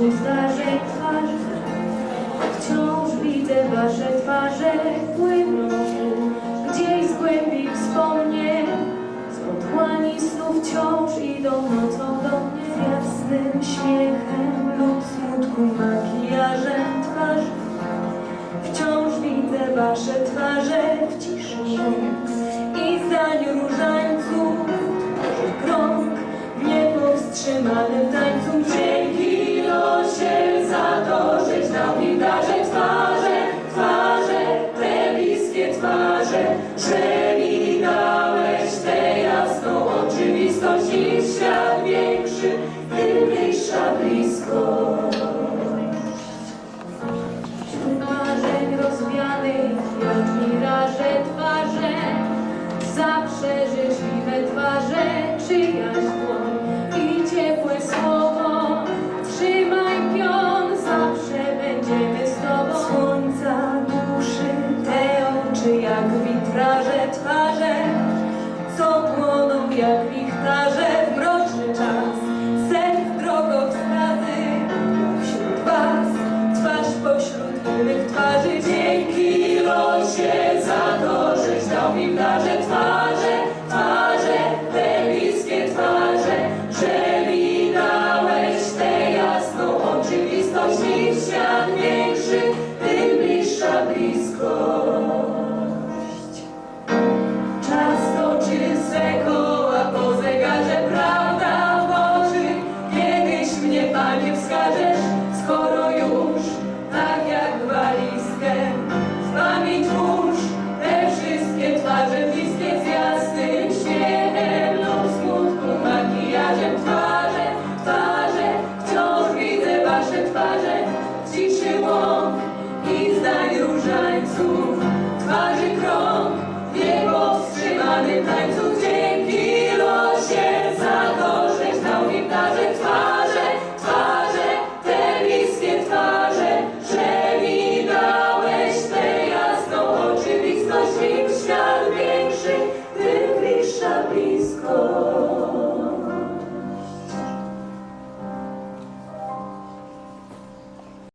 wśród zdarzeń twarzy. Wciąż widzę wasze twarze płyną gdzieś z głębi wspomnień. Z otchłani snów wciąż idą nocą do mnie z jasnym śmiechem lub smutku makijażem twarzy. Wciąż widzę wasze twarze w ciszy i zdań różańców twarze, że mi dałeś tę jasną oczywistość i świat większy, tym mniejsza bliskość. Wśród marzeń rozwianych jak miraże twarze, zawsze życzliwe twarze, czyjaś dłoń jak lichtarze w mroczny czas, serc drogo wskazy wśród was, twarz pośród innych twarzy. Dzięki losie za to, żeś dał mi darze twarze, twarze, te bliskie twarze, że minąłeś tę jasną oczywistość i świat większy, tym bliższa blisko. soul.